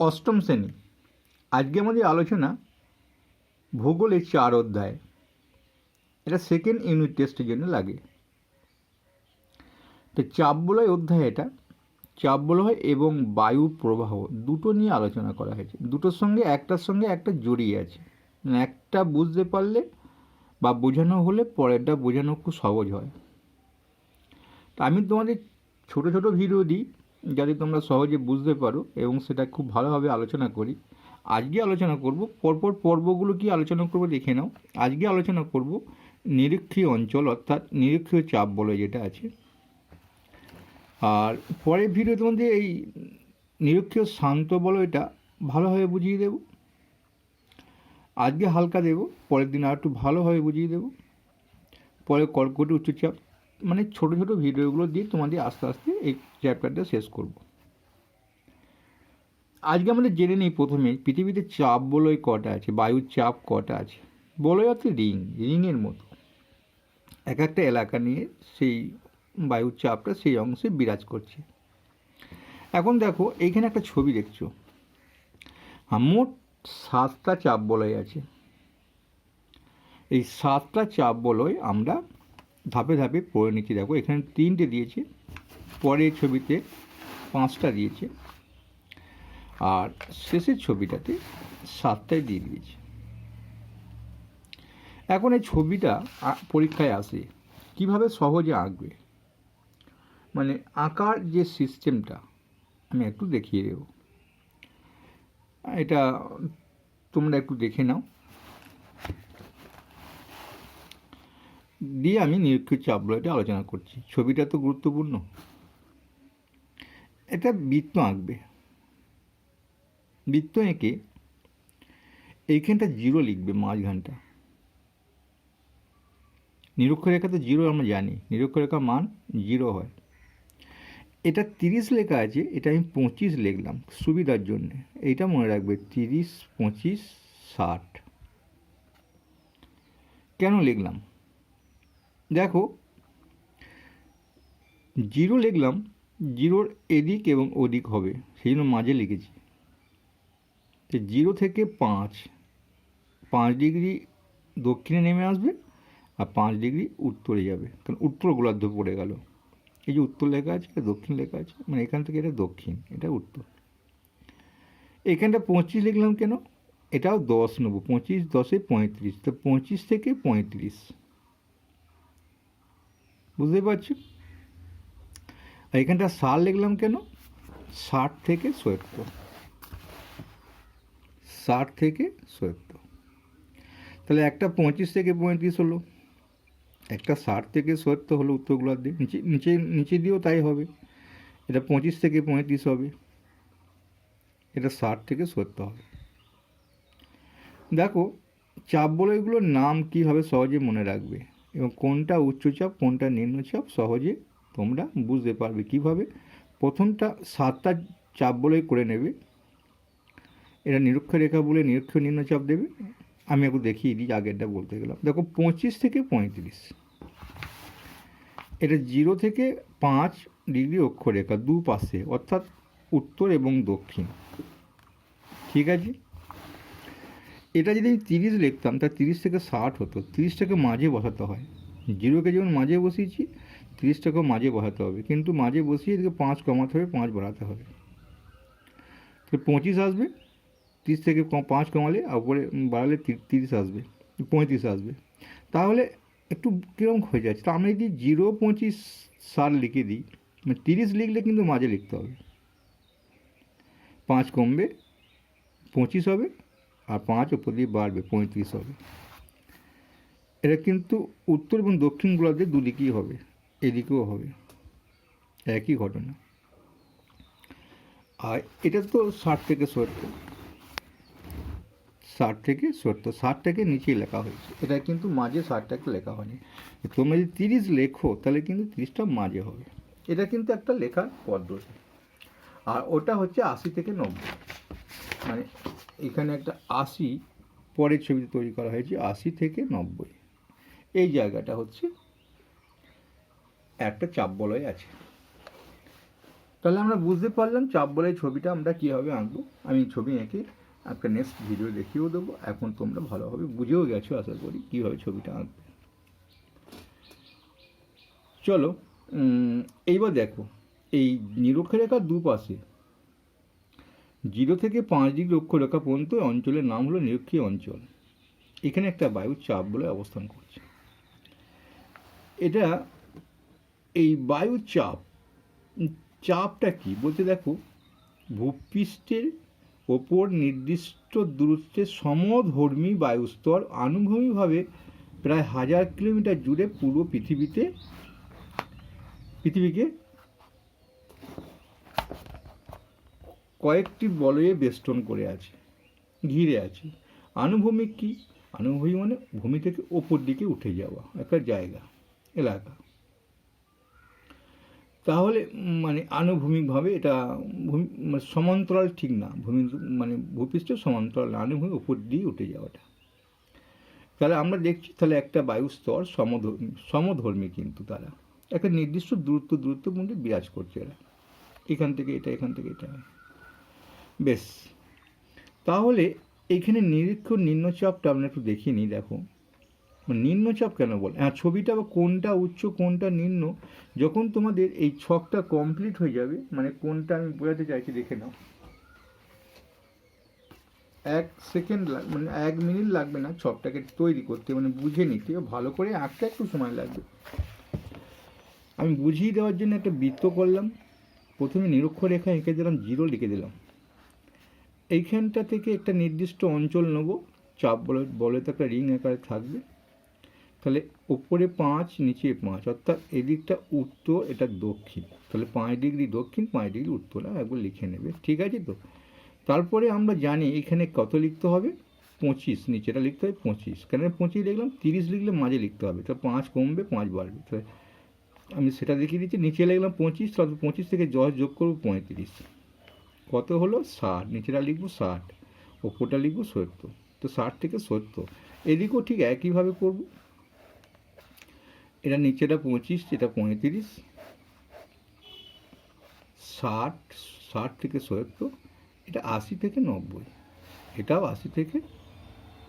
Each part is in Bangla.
অষ্টম শ্রেণি। আজকে আমাদের আলোচনা ভূগোলের চার অধ্যায়। এটা সেকেন্ড ইউনিট টেস্টের জন্য লাগে। তো চাপ বলয় অধ্যায় এটা। চাপ বলয় এবং বায়ু প্রবাহ দুটো নিয়ে আলোচনা করা হয়েছে। দুটোর সঙ্গে একটার সঙ্গে একটা জড়িয়ে আছে। মানে একটা বুঝতে পারলে বা বোঝানো হলে পরেরটা বোঝানো খুব সহজ হয়। তা আমি তোমাদের ছোট ছোট ভিডিও দিই। যাতে তোমরা সহজে বুঝতে পারো এবং সেটা খুব ভালোভাবে আলোচনা করি, আজকে আলোচনা করব, পরপর পর্বগুলো কি আলোচনা করব দেখে নাও। আজকে আলোচনা করব নিরক্ষীয় অঞ্চল, অর্থাৎ নিরক্ষীয় চাপ বলে যেটা আছে। আর পরের ভিডিও তোমাদের এই নিরক্ষীয় শান্ত বলো এটা ভালোভাবে বুঝিয়ে দেব। আজকে হালকা দেব, পরের দিন আর একটু ভালোভাবে বুঝিয়ে দেব। পরে কর্কট উচ্চচাপ মানে ছোট ছোট ভিডিওগুলো দিয়ে তোমাদের আস্তে আস্তে এই চ্যাপ্টারটা শেষ করব। আজকে আমাদের জেনে নিই প্রথমে, পৃথিবীতে চাপ বলয় কটা আছে, বায়ুর চাপ কটা আছে? বলয় অর্থে রিং, রিংয়ের মতো। এক একটা এলাকা নিয়ে সেই বায়ুর চাপটা সেই অংশে বিরাজ করছে। এখন দেখো, এইখানে একটা ছবি দেখছ। মোট সাতটা চাপ বলয় আছে। এই সাতটা চাপ বলয় আমরা ধাপে ধাপে পড়ে নিচ্ছি। দেখো, এখানে তিনটে দিয়েছে, পরের ছবিতে পাঁচটা দিয়েছে, আর শেষের ছবিটাতে সাতটায় দিয়ে দিয়েছে। এখন এই ছবিটা পরীক্ষায় আসে, কীভাবে সহজে আঁকবে? মানে আঁকার যে সিস্টেমটা, আমি একটু দেখিয়ে দেব। এটা তোমরা একটু দেখে নাও। দিয়ে আমি নিরক্ষীয় চাপ বলে এটা আলোচনা করছি। ছবিটা তো গুরুত্বপূর্ণ। এটা বৃত্ত আঁকবে। বৃত্ত এঁকে এইখানটা জিরো লিখবে মাঝখানটা। নিরক্ষরেখা তো জিরো, আমরা জানি। নিরক্ষরেখা মান জিরো হয়। এটা তিরিশ লেখা আছে, এটা আমি পঁচিশ লিখলাম সুবিধার জন্যে। এইটা মনে রাখবে তিরিশ, পঁচিশ, ষাট। কেন লিখলাম? দেখো, জিরো লিখলাম, জিরোর এদিক এবং ওদিক হবে, সেই জন্য মাঝে লিখেছি। তো জিরো থেকে পাঁচ পাঁচ ডিগ্রি দক্ষিণে নেমে আসবে আর পাঁচ ডিগ্রি উত্তরে যাবে, কারণ উত্তর গোলার্ধ পড়ে গেল। এই যে উত্তর লেখা আছে, এটা দক্ষিণ লেখা আছে মানে এখান থেকে এটা দক্ষিণ, এটা উত্তর। এখানটা পঁচিশ লিখলাম কেন? এটাও দশ নেব, পঁচিশ দশে পঁয়ত্রিশ, তো পঁচিশ থেকে পঁয়ত্রিশ। বুঝতে পারছি? এখানটা সাল লিখলাম কেন? ষাট থেকে সত্তর ষাট থেকে সত্তর তাহলে একটা পঁচিশ থেকে পঁয়ত্রিশ হলো। একটা ষাট থেকে সত্তর হলো উত্তর গোলার্ধে নিচে নিচে নিচে দিয়েও তাই হবে। এটা পঁচিশ থেকে পঁয়ত্রিশ হবে। এটা ষাট থেকে সত্তর হবে। দেখো, চাপ বলয়গুলোর নাম কীভাবে সহজে মনে রাখবে? এবং কোনটা উচ্চচাপ কোনটা নিম্নচাপ সহজে তোমরা বুঝতে পারবে কীভাবে। প্রথমটা সাতটা চাপ বলয় করে নেবে। এটা নিরক্ষ রেখা বলে নিরক্ষ নিম্নচাপ দেবে। আমি একটু দেখিয়ে দিই, আগেরটা বলতে গেলাম। দেখো, পঁচিশ থেকে পঁয়ত্রিশ। এটা জিরো থেকে পাঁচ ডিগ্রি অক্ষরেখা দু পাশে অর্থাৎ উত্তর এবং দক্ষিণ। ঠিক আছে? এটা যদি আমি তিরিশ লিখতাম, তা তিরিশ থেকে ষাট হতো। তিরিশটাকে মাঝে বসাতে হয়। জিরোকে যেমন মাঝে বসিয়েছি তিরিশটাকেও মাঝে বসাতে হবে। কিন্তু মাঝে বসিয়ে এদিকে পাঁচ কমাতে হবে, পাঁচ বাড়াতে হবে। তো পঁচিশ আসবে, তিরিশ থেকে পাঁচ কমালে উপরে বাড়ালে তিরিশ আসবে, পঁয়ত্রিশ আসবে। তাহলে একটু কীরকম হয়ে যাচ্ছে তা আমরা যদি জিরো, পঁচিশ, ষাট লিখে দিই মানে তিরিশ লিখলে কিন্তু মাঝে লিখতে হবে। পাঁচ কমবে, পঁচিশ হবে আর পাঁচ ওপর দিয়ে বাড়বে, পঁয়ত্রিশ হবে। এটা কিন্তু উত্তর এবং দক্ষিণ গোলার্ধে দুদিকেই হবে, এদিকেও হবে। একই ঘটনা। আর এটা তো ষাট থেকে সত্তর। ষাট থেকে সত্তর ষাটটাকে নিচেই লেখা হয়েছে। এটা কিন্তু মাঝে ষাটটাকে লেখা হয়নি। তোমরা যদি তিরিশ লেখো, তাহলে কিন্তু তিরিশটা মাঝে হবে। এটা কিন্তু একটা লেখার পদ্ধতি। আর ওটা হচ্ছে আশি থেকে নব্বই। মানে এখানে একটা আশি পরের ছবিতে তৈরি করা হয়েছে, আশি থেকে নব্বই। এই জায়গাটা হচ্ছে একটা চাপ বলয় আছে। তাহলে আমরা বুঝতে পারলাম চাপ বলে ছবিটা আমরা কীভাবে আঁকবো। আমি ছবি এঁকে একটা নেক্সট ভিডিও দেখিয়েও দেবো। এখন তোমরা ভালোভাবে বুঝেও গেছো, আশা করি, কীভাবে ছবিটা আঁকবে। চলো এইবার দেখো, এই নিরক্ষরেখার দুপাশে জিরো থেকে পাঁচ ডিগ্রি অক্ষরেখা পর্যন্ত অঞ্চলের নাম হলো নিরক্ষীয় অঞ্চল। এখানে একটা বায়ু চাপ বলে অবস্থান করছে। এটা এই বায়ু চাপ, চাপটা কি? বলতে দেখো, ভূপৃষ্ঠের ওপর নির্দিষ্ট দূরত্বে সমধর্মী বায়ুস্তর আনুভূমিকভাবে প্রায় হাজার কিলোমিটার জুড়ে পুরো পৃথিবীতে, পৃথিবীকে কয়েকটি বলয়ে বেষ্টন করে আছে, ঘিরে আছে। আনুভূমিক কি? আনুভূমিক মানে ভূমি থেকে ওপর দিকে উঠে যাওয়া, একটা জায়গা, এলাকা। তাহলে মানে আনুভূমিকভাবে এটা ভূমি মানে সমান্তরাল ঠিক না, ভূমি মানে ভূপৃষ্ঠ সমান্তরাল আনুভূমিক উপর দিয়ে উঠে যাওয়াটা। তাহলে আমরা দেখছি, তাহলে একটা বায়ুস্তর সমধর্মী সমধর্মী কিন্তু তারা। একটা নির্দিষ্ট দূরত্ব দূরত্বের মধ্যে বিরাজ করছে এরা। এখান থেকে এটা, এখান থেকে এটা। বেশ। তাহলে এইখানে নিরীক্ষণ নিম্নচাপটা আমরা একটু দেখিয়ে নিই, দেখো। মানে নিম্নচাপ কেন বলে? হ্যাঁ ছবিটা বা কোনটা উচ্চ, কোনটা নিম্ন, যখন তোমাদের এই ছকটা কমপ্লিট হয়ে যাবে মানে কোনটা আমি বোঝাতে চাইছি দেখে নাও। এক সেকেন্ড মানে এক মিনিট লাগবে না ছকটাকে তৈরি করতে মানে বুঝে নিতে, ভালো করে আঁকতে একটু সময় লাগবে। আমি বুঝিয়ে দেওয়ার জন্য একটা বৃত্ত করলাম। প্রথমে নিরক্ষরেখা এঁকে দিলাম জিরো লিখে দিলাম। এইখানটা থেকে একটা নির্দিষ্ট অঞ্চল নেব। চাপ বলে বলে তো একটা রিং আকারে থাকবে। তাহলে ওপরে পাঁচ, নিচে পাঁচ, অর্থাৎ এদিকটা উত্তর, এটা দক্ষিণ। তাহলে পাঁচ ডিগ্রি দক্ষিণ, পাঁচ ডিগ্রি উত্তর একবার লিখে নেবে। ঠিক আছে তো? তারপরে আমরা জানি এখানে কত লিখতে হবে? পঁচিশ, নিচেটা লিখতে হবে পঁচিশ। কেন পঁচিশ লিখলাম, তিরিশ লিখলে মাঝে লিখতে হবে। তো পাঁচ কমবে, পাঁচ বাড়বে। তাহলে আমি সেটা দেখিয়ে দিচ্ছি, নিচে লিখলাম পঁচিশ, তাহলে পঁচিশ থেকে দশ যোগ করব পঁয়ত্রিশ। কত হলো? ষাট। নিচেটা লিখব ষাট। ওপরটা লিখব সত্তর। তো ষাট থেকে সত্তর। এদিকেও ঠিক একইভাবে করব। এটা নিচেটা পঁচিশ, এটা পঁয়ত্রিশ। ষাট ষাট থেকে সত্তর। এটা আশি থেকে নব্বই। এটাও আশি থেকে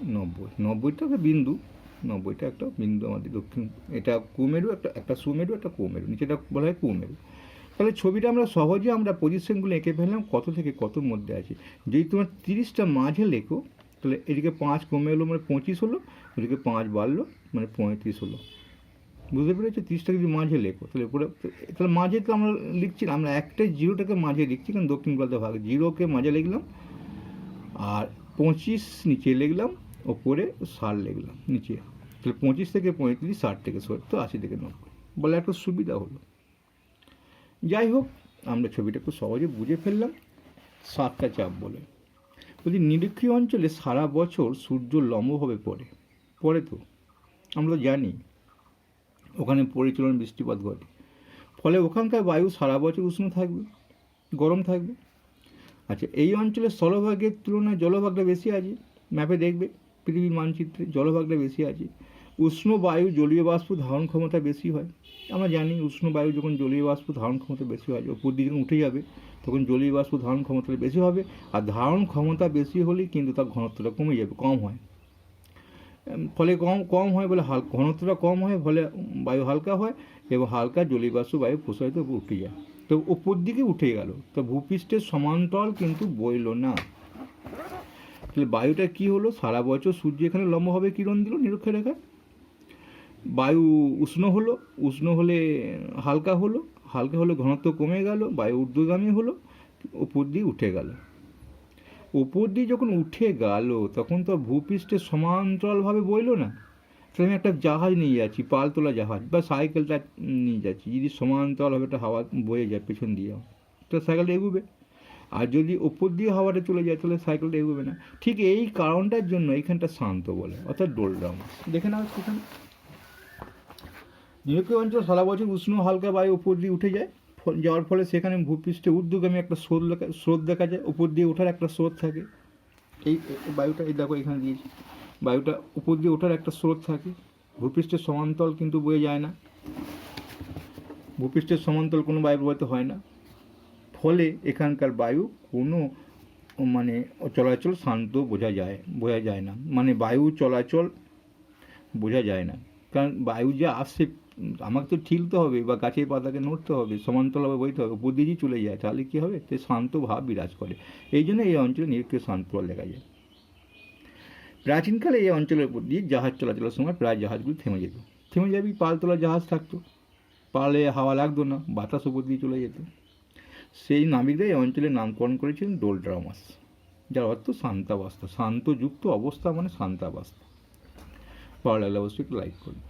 নব্বই। নব্বইটা একটা বিন্দু। নব্বইটা একটা বিন্দু আমাদের দক্ষিণ এটা কুমেরু একটা একটা সুমেরু, একটা কুমেরু। নিচেটা বলা হয় কুমেরু। তাহলে ছবিটা আমরা সহজে আমরা পজিশনগুলো এঁকে ফেললাম, কত থেকে কতর মধ্যে আছে। যদি তোমার তিরিশটা মাঝে লেখো, তাহলে এদিকে পাঁচ কমে এলো মানে পঁচিশ হলো, ওদিকে পাঁচ বাড়লো মানে পঁয়ত্রিশ হলো। বুঝতে পেরেছ? তিরিশটা যদি মাঝে লেখো, তাহলে পুরো তাহলে মাঝে তো আমরা লিখছি আমরা একটাই জিরোটাকে মাঝে লিখছি, কারণ দক্ষিণ গোলাতে ভাগ। জিরোকে মাঝে লিখলাম, আর পঁচিশ নিচে লিখলাম, ওপরে ষাট লিখলাম, নিচে। তাহলে পঁচিশ থেকে পঁয়ত্রিশ, ষাট থেকে সত্তর, আশি থেকে নব্বই। বলে একটা সুবিধা হলো। যাই হোক, আমরা ছবিটা খুব সহজে বুঝে ফেললাম, সাতটা চাপ বলে। বলছি নিরক্ষীয় অঞ্চলে সারা বছর সূর্য লম্বভাবে পড়ে পড়ে তো? আমরা জানি, ওখানে পরিচলন বৃষ্টিপাত ঘটে। ফলে ওখানকার বায়ু সারা বছর উষ্ণ থাকবে, গরম থাকবে। আচ্ছা এই অঞ্চলের স্থলভাগের তুলনায় জলভাগটা বেশি আছে, ম্যাপে দেখবে, পৃথিবীর মানচিত্রে জলভাগটা বেশি আছে। উষ্ণ বায়ু জলীয় বাষ্প ধারণ ক্ষমতা বেশি হয়। আমরা জানি উষ্ণ বায়ু যখন জলীয় বাষ্প ধারণ ক্ষমতা বেশি হয় ওপর দিকে উঠে যাবে, তখন জলীয় বাষ্প ধারণ ক্ষমতা বেশি হবে আর ধারণ ক্ষমতা বেশি হলেই কিন্তু তার ঘনত্বটা কমে যাবে, কম হয়। ফলে কম কম হয় বলে হাল, ঘনত্বটা কম হয় ফলে বায়ু হালকা হয় এবং হালকা জলীয় বাষ্প বায়ু প্রসারিত উপর উঠে যায়। তো উপর দিকে উঠে গেল। তো ভূপৃষ্ঠের সমান্তরাল কিন্তু বইল না। তাহলে বায়ুটা কি হলো? সারা বছর সূর্য এখানে লম্বভাবে কিরণ দিল নিরক্ষরেখায়? বায়ু উষ্ণ হলো, উষ্ণ হলে হালকা হলো, হালকা হলে ঘনত্ব কমে গেল, বায়ু ঊর্ধ্বগামী হলো, উপর দিয়ে উঠে গেল। উপর দিয়ে যখন উঠে গেল, তখন তো ভূপৃষ্ঠে সমান্তরালভাবে বইলো না। তাহলে আমি একটা জাহাজ নিয়ে যাচ্ছি, পালতোলা জাহাজ, বা সাইকেলটা নিয়ে যাচ্ছি, যদি সমান্তরালভাবে একটা হাওয়া বয়ে যায় পেছন দিয়ে তো সাইকেলটা এগুবে। আর যদি ওপর দিয়ে হাওয়াটা চলে যায়, তাহলে সাইকেলটা এগোবে না। ঠিক এই কারণটার জন্য এইখানটা শান্ত বলে, অর্থাৎ ডোলডাউন দেখে নাও, সেখানে নিরক্ষীয় অঞ্চল সারা বছর উষ্ণ হালকা বায়ু উপর দিয়ে উঠে যায়। যাওয়ার ফলে সেখানে ভূপৃষ্ঠে ঊর্ধ্বগামী একটা স্রোত দেখা স্রোত দেখা যায়। উপর দিয়ে ওঠার একটা স্রোত থাকে। এই বায়ুটা এই দেখো এখানে দিয়েছি। বায়ুটা উপর দিয়ে ওঠার একটা স্রোত থাকে। ভূপৃষ্ঠের সমান্তরাল কিন্তু বয়ে যায় না। ভূপৃষ্ঠের সমান্তরাল কোনো বায়ু প্রবাহিত হয় না। ফলে এখানকার বায়ু কোনো মানে চলাচল শান্ত বোঝা যায় বোঝা যায় না। মানে বায়ু চলাচল বোঝা যায় না। কারণ বায়ু যে উম, আমাকে তো ঠিলতে হবে বা গাছের পাতাকে নড়তে হবে সমান্তরালভাবে বইতে হবে যদি চলে যায়, তাহলে কী হবে? সে শান্ত ভাব বিরাজ করে। এই জন্য এই অঞ্চলে নিরক্ষীয় শান্ত লেখা যায়। প্রাচীনকালে এই অঞ্চলের উপর দিয়ে জাহাজ চলাচলের সময় প্রায় জাহাজগুলো থেমে যেত। থেমে যাবি পালতোলা জাহাজ থাকতো। পালে হাওয়া লাগতো না, বাতাস উপর দিয়ে চলে যেত। সেই নাবিকরা এই অঞ্চলের নামকরণ করেছিলেন ডোলড্রামাস, যার অর্থ শান্তাবস্থা। শান্তযুক্ত অবস্থা মানে শান্তাবস্থা। ভালো লাগলে অবশ্যই একটু লাইক করুন।